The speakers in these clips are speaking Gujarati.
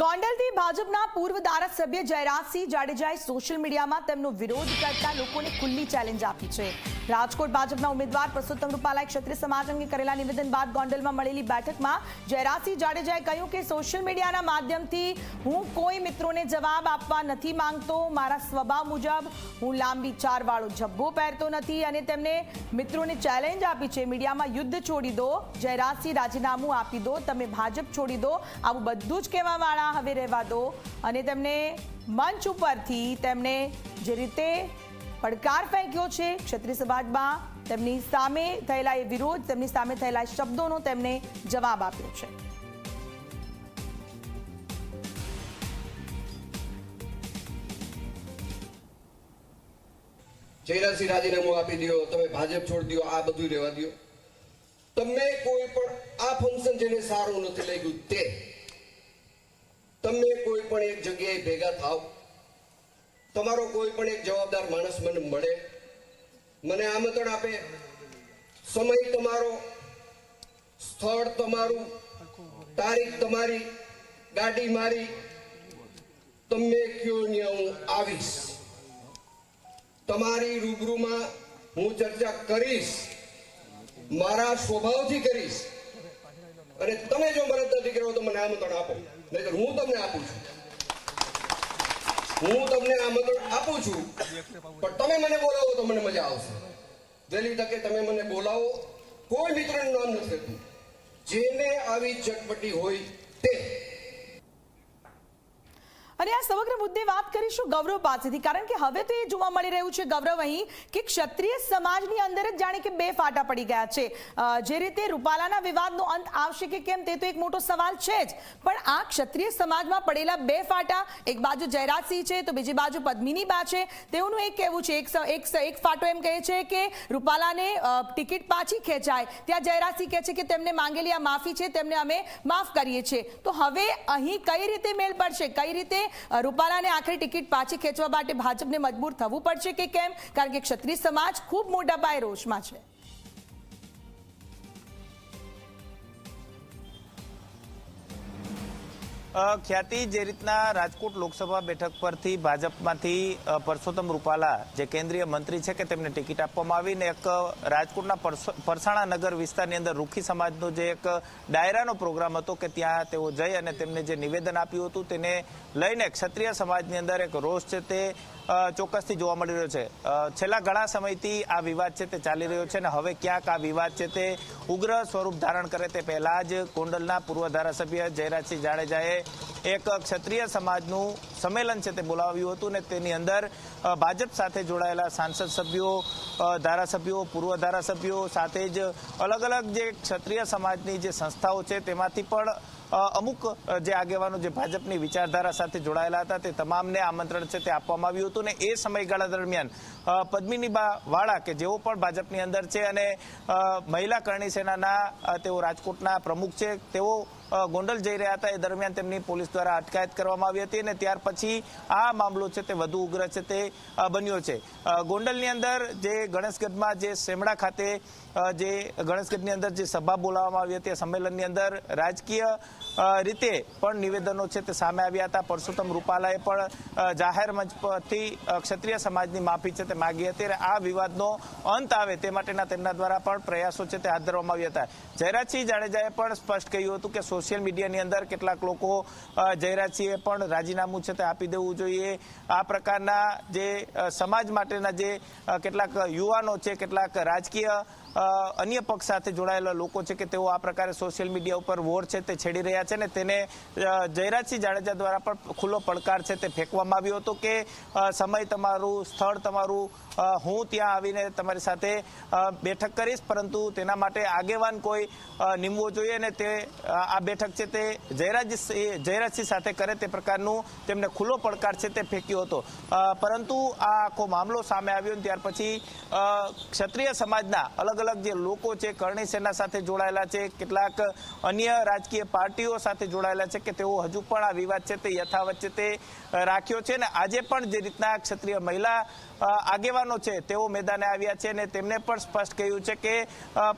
ગોંડલથી ભાજપના પૂર્વ ધારાસભ્ય જયરાજસિંહ જાડેજાએ સોશિયલ મીડિયામાં તેમનો વિરોધ કરતા લોકોને ખુલ્લી ચેલેન્જ આપી છે. રાજકોટ ભાજપના ઉમેદવાર પરસોત્તમ રૂપાલાએ ક્ષત્રિય સમાજ અંગે કરેલા નિવેદન બાદ ગોંડલમાં મળેલી બેઠકમાં જયરાજસિંહ જાડેજાએ કહ્યું કે સોશિયલ મીડિયાના માધ્યમથી હું કોઈ મિત્રોને જવાબ આપવા નથી માંગતો. મારા સ્વભાવ મુજબ હું લાંબી ચારવાળો જબ્બો પહેરતો નથી અને તેમને મિત્રોને ચેલેન્જ આપી છે. મીડિયામાં યુદ્ધ છોડી દો, જયરાજસિંહ રાજીનામું આપી દો, તમે ભાજપ છોડી દો, આવું બધું જ કહેવાવાળા હવે રહેવા દો. અને તેમને મંચ ઉપરથી તેમણે જે રીતે પડકાર ફેંક્યો છે, ક્ષત્રિય સમાજમાં તેમની સામે થયેલા એ વિરોધ, તેમની સામે થયેલા શબ્દોનો તેમણે જવાબ આપ્યો છે. જયરાજસિંહ રાજીનામું આપી દો તમે ભાજપ છોડી દો આ બધું રહેવા દો તમને કોઈ પણ આ ફંક્શન જેને સારું નથી લાગ્યું તે તમે કોઈ પણ એક જગ્યાએ ભેગા થાવ, તમારો કોઈ પણ એક જવાબદાર માણસ મને મળે, મને આમંત્રણ આપે. સમય તમારો, સ્થળ તમારું, તારીખ તમારી, ગાડી મારી, તમે કયો ને હું આવીશ? તમારી રૂબરૂમાં હું ચર્ચા કરીશ, મારા સ્વભાવથી કરીશ. અને તમે જો મને નથી કરો તો મને આમંત્રણ આપો. નહીતર હું તમને આપું છું. હું તમને આમંત્રણ આપું છું, પણ તમે મને બોલાવો તો મને મજા આવશે. વહેલી તકે તમે મને બોલાવો, કોઈ મિત્રનું નામ નથી લેતું. જેને આવી ચટપટી હોય તે. અને આ સમગ્ર મુદ્દે વાત કરીશું ગૌરવ પાસેથી. કારણ કે હવે તો એ જોવા મળી રહ્યું છે ગૌરવ અહીં, કે ક્ષત્રિય સમાજની અંદર જ જાણે કે બે ફાટા પડી ગયા છે. જે રીતે રૂપાલાના વિવાદનો અંત આવશે કે કેમ તે તો એક મોટો સવાલ છે જ. પણ આ ક્ષત્રિય સમાજમાં પડેલા બે ફાટા, એક બાજુ જયરાજસિંહ છે, તો બીજી બાજુ પદ્મિની બા છે, તેઓનું એક કહેવું છે, એક એક ફાટો એમ કહે છે કે રૂપાલાને ટિકિટ પાછી ખેંચાય. ત્યાં જયરાજસિંહ કહે છે કે તેમને માંગેલી આ માફી છે, તેમને અમે માફ કરીએ છીએ. તો હવે અહીં કઈ રીતે મેળ પડશે? કઈ રીતે રૂપાલાને આખરી ટિકિટ પાછી ખેંચવા માટે ભાજપને મજબૂર થવું પડશે કે કેમ? કારણ કે ક્ષત્રિય સમાજ ખૂબ મોટા પાયે રોષમાં છે. ખ્યાતિ જે રીતના રાજકોટ લોકસભા બેઠક પરથી ભાજપમાંથી પરસોત્તમ રૂપાલા, જે કેન્દ્રીય મંત્રી છે કે તેમને ટિકિટ આપવામાં આવી ને એક રાજકોટના પરસો- પરસાણા નગર વિસ્તારની અંદર રૂખી સમાજનો જે એક ડાયરાનો પ્રોગ્રામ હતો કે ત્યાં તેઓ જઈ અને તેમને જે નિવેદન આપ્યું હતું તેને લઈને ક્ષત્રિય સમાજની અંદર એક રોષ છે તે ચોક્કસથી જોવા મળી રહ્યો છે. છેલ્લા ઘણા સમયથી આ વિવાદ છે તે ચાલી રહ્યો છે અને હવે ક્યાંક આ વિવાદ છે તે ઉગ્ર સ્વરૂપ ધારણ કરે તે પહેલા જ કોંડલના પૂર્વ ધારાસભ્ય જયરાજસિંહ જાડેજાએ એક ક્ષત્રિય સમાજનું સંમેલન છે તે બોલાવ્યું હતું ને તેની અંદર ભાજપ સાથે જોડાયેલા સાંસદ સભ્યો ધારાસભ્યો, પૂર્વ ધારાસભ્યો સાથે જ અલગ અલગ જે ક્ષત્રિય સમાજની જે સંસ્થાઓ છે તેમાંથી પણ અમુક જે આગેવાનો જે ભાજપની વિચારધારા સાથે જોડાયેલા હતા તે તમામને આમંત્રણ છે તે આપવામાં આવ્યું હતું ને એ સમયગાળા દરમિયાન પદ્મિનીબા વાળા કે જેઓ પણ ભાજપની અંદર છે અને મહિલા કરણી સેનાના તેઓ રાજકોટના પ્રમુખ છે તેઓ ગોંડલ જઈ રહ્યા હતા. એ દરમિયાન તેમની પોલીસ દ્વારા અટકાયત કરવામાં આવી હતી અને ત્યાર પછી આ મામલો છે તે વધુ ઉગ્ર છે તે બન્યો છે. ગોંડલની અંદર જે ગણેશગઢમાં જે સેમડા ખાતે જે ગણેશગઢની અંદર જે સભા બોલાવવામાં આવી હતી સંમેલનની અંદર રાજકીય રીતે પણ નિવેદનો છે તે સામે આવ્યા હતા. પરસોત્તમ રૂપાલાએ પણ જાહેર મંચ પરથી ક્ષત્રિય સમાજની માફી છે તે માગી હતી અને આ વિવાદનો અંત આવે તે માટેના તેમના દ્વારા પણ પ્રયાસો છે તે હાથ ધરવામાં આવ્યા હતા. જયરાજસિંહ જાડેજાએ પણ સ્પષ્ટ કહ્યું હતું કે સોશિયલ મીડિયાની અંદર કેટલાક લોકો જયરાજસિંહે પણ રાજીનામું છે તે આપી દેવું જોઈએ. આ પ્રકારના જે સમાજ માટેના જે કેટલાક યુવાનો છે, કેટલાક રાજકીય અન્ય પક્ષ સાથે જોડાયેલા લોકો છે કે તેઓ આ પ્રકારે સોશિયલ મીડિયા ઉપર વોર છે તે છેડી રહ્યા છે ને તેને જયરાજસિંહ જાડેજા દ્વારા પણ ખુલ્લો પડકાર છે તે ફેંકવામાં આવ્યો હતો કે સમય તમારું, સ્થળ તમારું હું ત્યાં આવીને તમારી સાથે બેઠક કરીશ, પરંતુ તેના માટે આગેવાન કોઈ નિમવો જોઈએ ને તે આ બેઠક છે તે જયરાજ જયરાજસિંહ સાથે કરે તે પ્રકારનું તેમને ખુલ્લો પડકાર છે તે ફેંક્યો હતો. પરંતુ આ આખો મામલો સામે આવ્યો ત્યાર પછી ક્ષત્રિય સમાજના અલગ અલગ જે લોકો છે કરણી સેના સાથે જોડાયેલા છે કેટલાક અન્ય રાજકીય પાર્ટીઓ સાથે જોડાયેલા છે કે તેઓ હજુ પણ આ વિવાદ છે તે યથાવત છે તે રાખ્યો છે ને આજે પણ જે રીતના ક્ષત્રિય મહિલા આગેવાનો છે તેઓ મેદાને આવ્યા છે અને તેમને પણ સ્પષ્ટ કહ્યું છે કે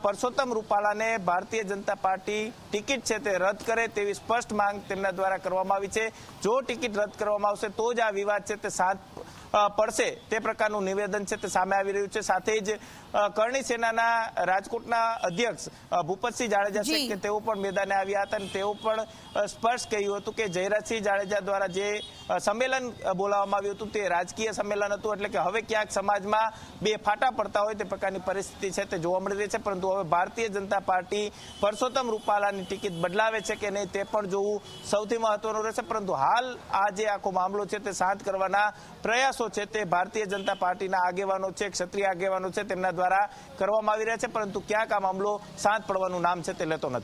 પરસોત્તમ રૂપાલાને ભારતીય જનતા પાર્ટી ટિકિટ છે તે રદ કરે તેવી સ્પષ્ટ માંગ તેમના દ્વારા કરવામાં આવી છે. જો ટિકિટ રદ કરવામાં આવશે તો જ આ વિવાદ છે તે અ, પડશે તે પ્રકારનું નિવેદન છે તે સામે આવી રહ્યું છે. સાથે જ કરણી સેનાના રાજકોટના અધ્યક્ષ ભૂપતસિંહ જાડેજા છે કે તેઓ પણ મેદાને આવ્યા હતા અને તેઓ પણ સ્પષ્ટ કહ્યું હતું કે જયરાજસિંહ જાડેજા દ્વારા જે સંમેલન બોલાવવામાં આવ્યું હતું તે રાજકીય સંમેલન હતું એટલે કે હવે ક્યાંક સમાજમાં બે ફાટા પડતા હોય તે પ્રકારની પરિસ્થિતિ છે તે જોવા મળી રહી છે. પરંતુ હવે ભારતીય જનતા પાર્ટી પરસોત્તમ રૂપાલાની ટિકિટ બદલાવે છે કે નહીં તે પણ જોવું સૌથી મહત્વનું રહેશે. પરંતુ હાલ આ જે આખો મામલો છે તે શાંત કરવાના છે તે ભારતીય જનતા પાર્ટીના આગેવાનો છે, ક્ષત્રિય આગેવાનો છે, તેમના દ્વારા કરવામાં આવી રહ્યા છે, પરંતુ ક્યાંક આ મામલો શાંત પડવાનું નામ છે તે લેતો નથી.